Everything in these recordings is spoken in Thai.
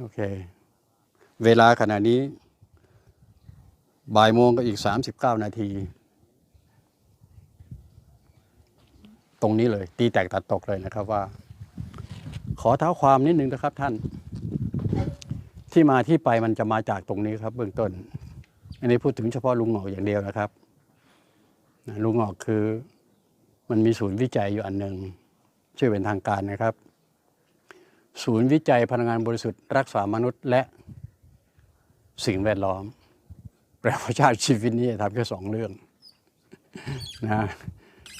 โอเค เวลาขณะนี้ บ่ายโมงก็อีก39นาที ตรงนี้เลย ตีแตกตัดตกเลยนะครับว่า ขอเท้าความนิดนึงนะครับท่าน ที่มาที่ไปมันจะมาจากตรงนี้ครับ เบื้องต้น อันนี้พูดถึงเฉพาะลุงหงอกอย่างเดียวนะครับ ลุงหงอกคือมันมีศูนย์วิจัยอยู่อันหนึ่งชื่อเป็นทางการนะครับ ศูนย์วิจัยพลังงานบริสุทธิ์รักษามนุษย์และสิ่งแวดล้อม แปลว่าชาติชีวิตนี้ทำแค่สองเรื่องนะ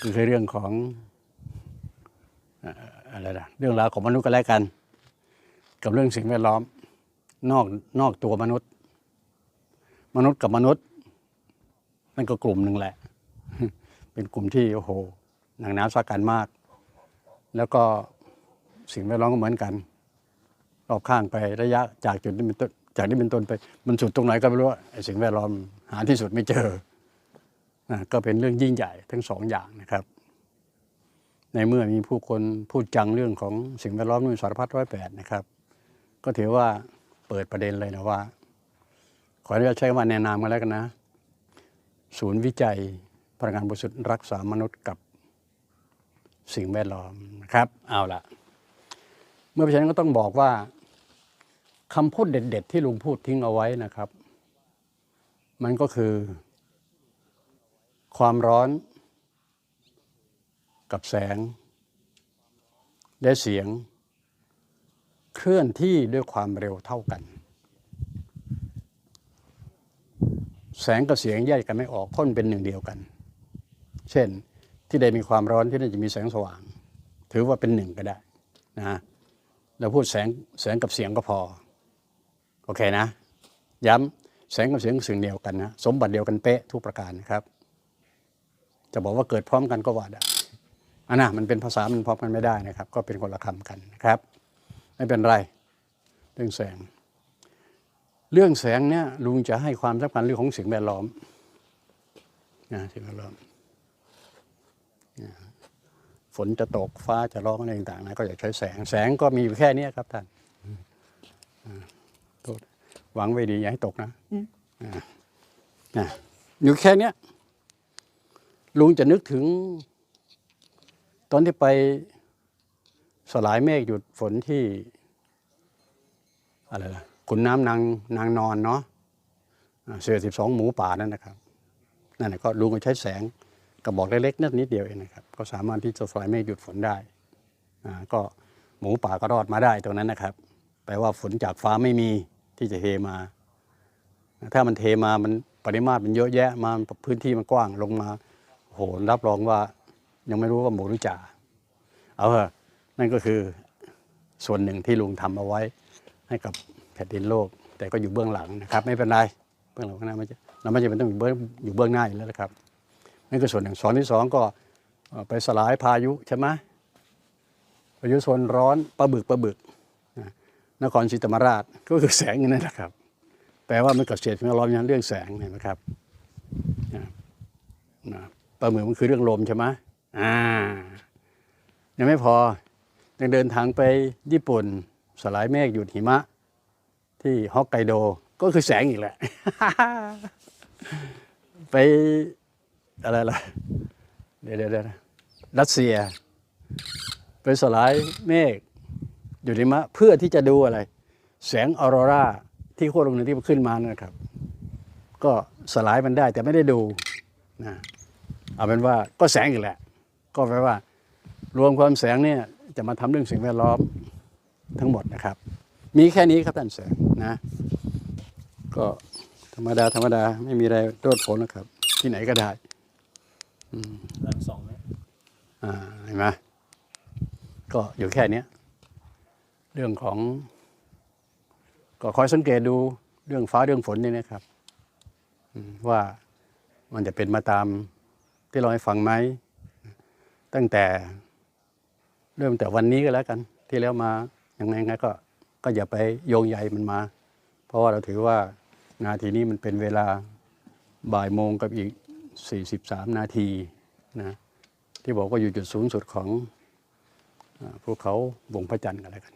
คือเรื่องของเอ่ออะไรนะเรื่องราวของมนุษย์ก็แล้วกัน กับเรื่องสิ่งแวดล้อม นอกนอกตัวมนุษย์ มนุษย์กับมนุษย์นั่นก็กลุ่มหนึ่งแหละ เป็นกลุ่มที่โอ้โหหนังหนาสากันมาก แล้วก็สิ่งแวดล้อมก็เหมือนกัน รอบข้างไประยะจากจุดนี้เป็นต้นจากนี้เป็นต้นไป มันสุดตรงไหนก็ไม่รู้ไอ้สิ่งแวดล้อมหาที่สุดไม่เจอนะก็เป็นเรื่องยิ่งใหญ่ทั้งสองอย่างนะครับ ในเมื่อมีผู้คนพูดจังเรื่องของสิ่งแวดล้อมนู่นสารพัดร้อยแปดนะครับ ก็ถือว่าเปิดประเด็นเลยนะว่า ขออนุญาตใช้คำว่าแนะนำกันแล้วกันนะ ศูนย์วิจัยพลังงานบริสุทธิ์รักษามนุษย์กับสิ่งแวดล้อมนะครับ เอาละ เมื่อเพราะฉะนั้นก็ต้องบอกว่าคำพูดเด็ด ๆ ที่ลุงพูดทิ้งเอาไว้นะครับ มันก็คือ ความร้อน กับแสง และเสียง เคลื่อนที่ด้วยความเร็วเท่ากัน แสงกับเสียงแยกกันไม่ออกพราะมันเป็นหนึ่งเดียวกัน เช่นที่ใดมีความร้อนที่นั่นจะมีแสงสว่าง ถือว่าเป็นหนึ่งก็ได้นะ เราพูดแสงแสงกับเสียงก็พอ โอเคนะ ย้ำแสงกับเสียงสิ่งเดียวกันนะ สมบัติเดียวกันเป๊ะทุกประการนะครับ จะบอกว่าเกิดพร้อมกันก็ว่าได้อันน่ะมันเป็นภาษามันพร้อมกันไม่ได้นะครับ ก็เป็นคนละคำกันนะครับ ไม่เป็นไรเรื่องแสง เรื่องแสงเนี่ยลุงจะให้ความสำคัญเรื่องของสิ่งแวดล้อมนะสิ่งแวดล้อม ฝนจะตกฟ้าจะร้องอะไรต่างๆนะก็อยากใช้แสงแสงก็มีอยู่แค่เนี้ยครับท่านโทษหวังไว้ดีอย่าให้ตกนะอ่านะอยู่แค่เนี้ยลุงจะนึกถึง ตอนที่ไปสลายเมฆหยุดฝนที่อะไรล่ะขุนน้ำนางนางนอนเนาะเสือสิบสองหมูป่านั่นนะครับนั่นนะก็ลุงก็ใช้แสง กระบอกเล็กๆนิดนิดเดียวเองนะครับ ก็สามารถที่จะสลายเมฆหยุดฝนได้อ่าก็หมูป่าก็รอดมาได้ตรงนั้นนะครับ แปลว่าฝนจากฟ้าไม่มีที่จะเทมา ถ้ามันเทมามันปริมาตรมันเยอะแยะมาพื้นที่มันกว้างลงมาโอ้โหรับรองว่ายังไม่รู้ว่าหมูหรือจ่าเอาเถอะนั่นก็คือส่วนหนึ่งที่ลุงทำเอาไว้ให้กับแผ่นดินโลก แต่ก็อยู่เบื้องหลังนะครับ ไม่เป็นไรเบื้องหลังข้างหน้าไม่จะเราไม่จำเป็นต้องอยู่เบื้องอยู่เบื้องหน้าอยู่แล้วนะครับ นั่นคือส่วนหนึ่งส่วนที่สองก็ไปสลายพายุใช่ไหมพายุโซนร้อนปลาบึกปลาบึกนครศรีธรรมราชก็คือแสงอย่างนั้แหละครับ แปลว่ามันกับเสียดสิ่งแวดล้อมอย่างเรื่องแสงเห็นไหมครับปลาหมึกมันคือเรื่องลมใช่ไหมอ่ายังไม่พอยังเดินทางไปญี่ปุ่น สลายเมฆหยุดหิมะ ที่ฮอกไกโดก็คือแสงอีกแหละไป อะไรล่ะ เดี๋ยวเดี๋ยวเดี๋ยวนะรัสเซีย ไปสลายเมฆหยุดหิมะ เพื่อที่จะดูอะไร แสงออโรราที่ขั้วโลกเหนือที่มันขึ้นมานะครับ ก็สลายมันได้แต่ไม่ได้ดูนะเอาเป็นว่าก็แสงอีกแหละ ก็แปลว่า รวมความแสงเนี่ยจะมาทำเรื่องสิ่งแวดล้อมทั้งหมดนะครับ มีแค่นี้ครับท่านแสงนะ ก็ธรรมดาธรรมดาไม่มีอะไรโดดผลนะครับ ที่ไหนก็ได้ หลังสองนะอ่าเห็นไหมก็อยู่แค่นี้เรื่องของ ก็คอยสังเกตดูเรื่องฟ้าเรื่องฝนนี่นะครับว่ามันจะเป็นมาตามที่เราให้ฟังไหม ตั้งแต่เริ่มแต่วันนี้ก็แล้วกัน ที่แล้วมายังไงไงก็ ก็อย่าไปโยงใยมันมา เพราะว่าเราถือว่านาทีนี้มันเป็นเวลาบ่ายโมงกับอีก 43 นาทีนะที่บอกว่าอยู่จุดสูงสุดของภูเขาวงพระจันทร์กันแล้วกัน